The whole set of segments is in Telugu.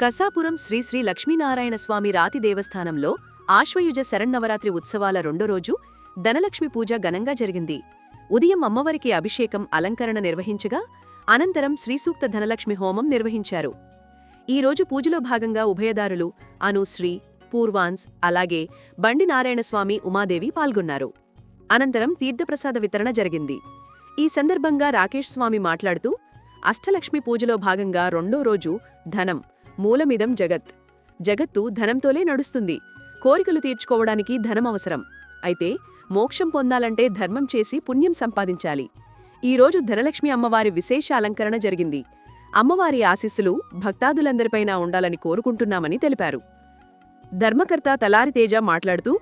కసాపురం శ్రీ శ్రీ లక్ష్మీనారాయణ స్వామి రాతి దేవస్థానంలో ఆశ్వయుజ శరన్నవరాత్రి ఉత్సవాల రెండో రోజు ధనలక్ష్మి పూజ ఘనంగా జరిగింది. ఉదయం అమ్మవారికి అభిషేకం అలంకరణ నిర్వహించగా అనంతరం శ్రీసూక్త ధనలక్ష్మి హోమం నిర్వహించారు. ఈ రోజు పూజలో భాగంగా ఉభయదారులు అనుశ్రీ పూర్వాన్స్ అలాగే బండి నారాయణస్వామి ఉమాదేవి పాల్గొన్నారు. అనంతరం తీర్థప్రసాద వితరణ జరిగింది. ఈ సందర్భంగా రాకేష్ స్వామి మాట్లాడుతూ అష్టలక్ష్మి పూజలో భాగంగా రెండో రోజు ధనం మూలమిదం జగత్. జగత్తు ధనంతోలే నడుస్తుంది. కోరికలు తీర్చుకోవడానికి ధనం అవసరం. అయితే మోక్షం పొందాలంటే ధర్మం చేసి పుణ్యం సంపాదించాలి. ఈ రోజు ధనలక్ష్మి అమ్మవారి విశేష అలంకరణ జరిగింది. అమ్మవారి ఆశీస్సులు భక్తాదులందరిపైనా ఉండాలని కోరుకుంటున్నామని తెలిపారు. ధర్మకర్త తలారి తేజ మాట్లాడుతూ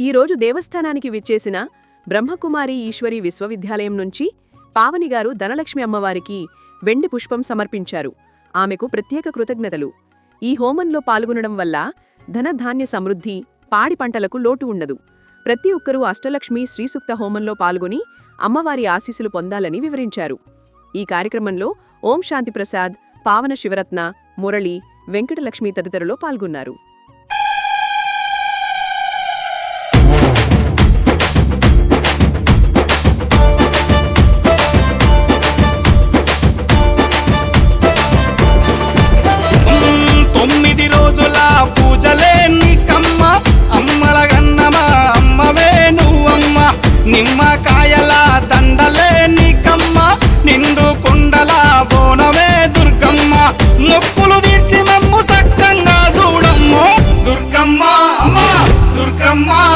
ఈరోజు దేవస్థానానికి విచ్చేసిన బ్రహ్మకుమారి ఈశ్వరి విశ్వవిద్యాలయం నుంచి పావనిగారు ధనలక్ష్మి అమ్మవారికి వెండి పుష్పం సమర్పించారు. ఆమెకు ప్రత్యేక కృతజ్ఞతలు. ఈ హోమంలో పాల్గొనడం వల్ల ధనధాన్య సమృద్ధి పాడి పంటలకు లోటు ఉండదు. ప్రతి ఒక్కరూ అష్టలక్ష్మి శ్రీసూక్త హోమంలో పాల్గొని అమ్మవారి ఆశీస్సులు పొందాలని వివరించారు. ఈ కార్యక్రమంలో ఓం శాంతిప్రసాద్ పావన శివరత్న మురళి వెంకటలక్ష్మి తదితరులు పాల్గొన్నారు. దుర్గమ్మ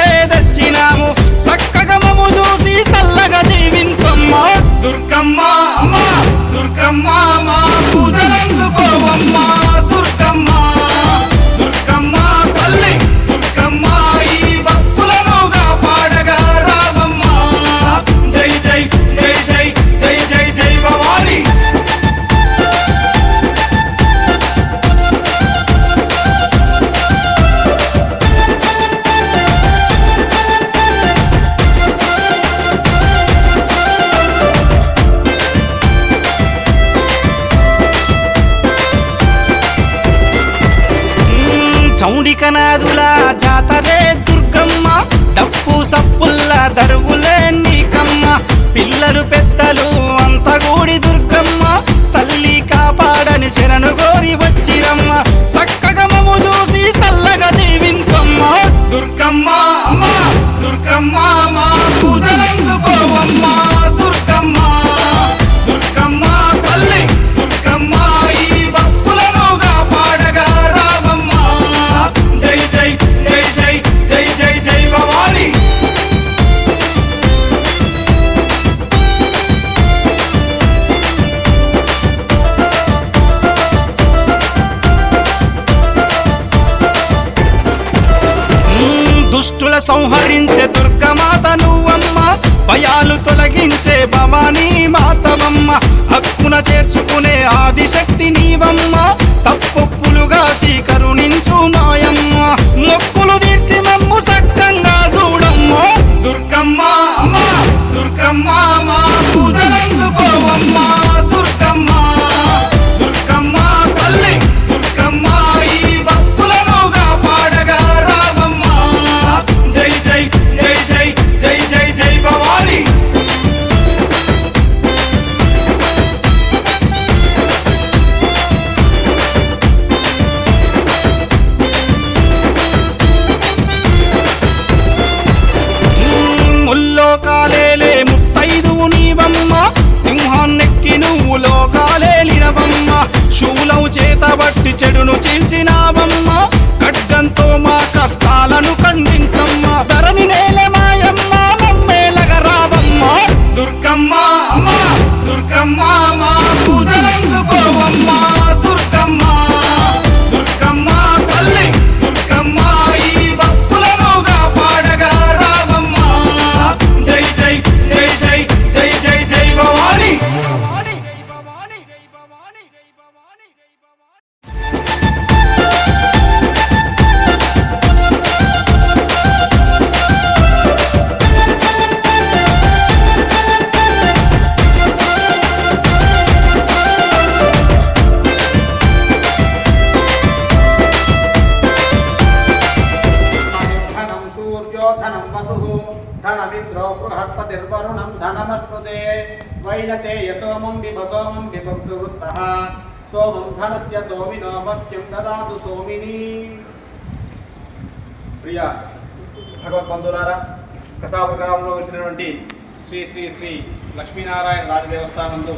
మ్మ్, జాతరే దుర్గమ్మ. డప్పు సప్పుల్ల దరువులే నీకమ్మ. పిల్లలు పెద్దలు అంతగూడి దుర్గమ్మ. తల్లి కాపాడని శరణు గోరి వచ్చిరమ్మ. సక్ దుష్టుల సంహరించే దుర్గమాత నువ్వమ్మ. భయాలు తొలగించే భవానీ మాతవమ్మ. హక్కున చేర్చుకునే శూలం చేతబట్టి చెడును చీల్చినావమ్మ. ధనమిత్రో బృహస్పతిర్వరుణం ధనమశ్నుతే వైనతే యసోమం విభసోమం విభక్తు వృత్త సోమం ధనస్య సోమినో మత్యం దదాతు సోమిని ప్రియ భగవద్బంధులారా కసాపు కసాపురంలో వెలిసినటువంటి శ్రీ శ్రీ శ్రీ లక్ష్మీనారాయణ రాజదేవస్థానందు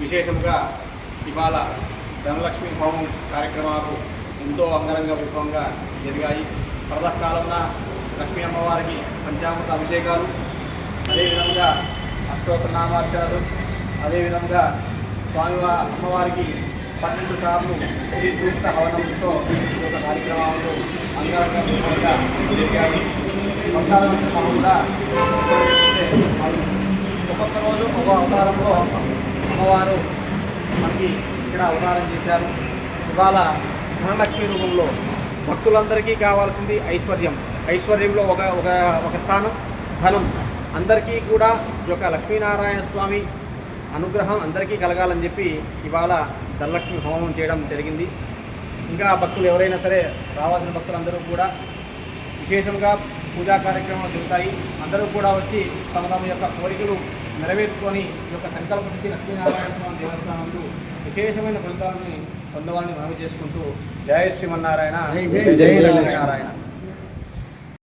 విశేషంగా ఇవాళ ధనలక్ష్మి హోమం కార్యక్రమాలు ఎంతో అంగరంగ వైభవంగా జరిగాయి. ప్రదకాలంలో లక్ష్మీ అమ్మవారికి పంచామృత అభిషేకాలు అదేవిధంగా అష్టోత్తర నామార్చనలు అదేవిధంగా స్వామివారి అమ్మవారికి పన్నెండు సార్లు శ్రీ సూక్త హవనంతో ఈ యొక్క కార్యక్రమాలు అంగరంగ జరిగాయి జరిగాయి. నుంచి మనం కూడా ఒక్కొక్క రోజు ఒక అవతారంలో అమ్మవారు మనకి ఇక్కడ అవతారం చేశారు. ఇవాళ ధనలక్ష్మి రూపంలో భక్తులందరికీ కావాల్సింది ఐశ్వర్యం. ఐశ్వర్యంలో ఒక ఒక ఒక స్థానం ధనం. అందరికీ కూడా ఈ యొక్క లక్ష్మీనారాయణ స్వామి అనుగ్రహం అందరికీ కలగాలని చెప్పి ఇవాళ ధనలక్ష్మి హోమం చేయడం జరిగింది. ఇంకా భక్తులు ఎవరైనా సరే రావాల్సిన భక్తులందరూ కూడా విశేషంగా పూజా కార్యక్రమాలు జరుగుతాయి. అందరూ కూడా వచ్చి తమ తమ యొక్క కోరికలు నెరవేర్చుకొని ఈ యొక్క సంకల్ప సిద్ధి లక్ష్మీనారాయణ స్వామి దేవస్థానంలో విశేషమైన ఫలితాలను పొందవాలని మనవి చేసుకుంటూ జయ శ్రీమన్నారాయణ. జయ నారాయణ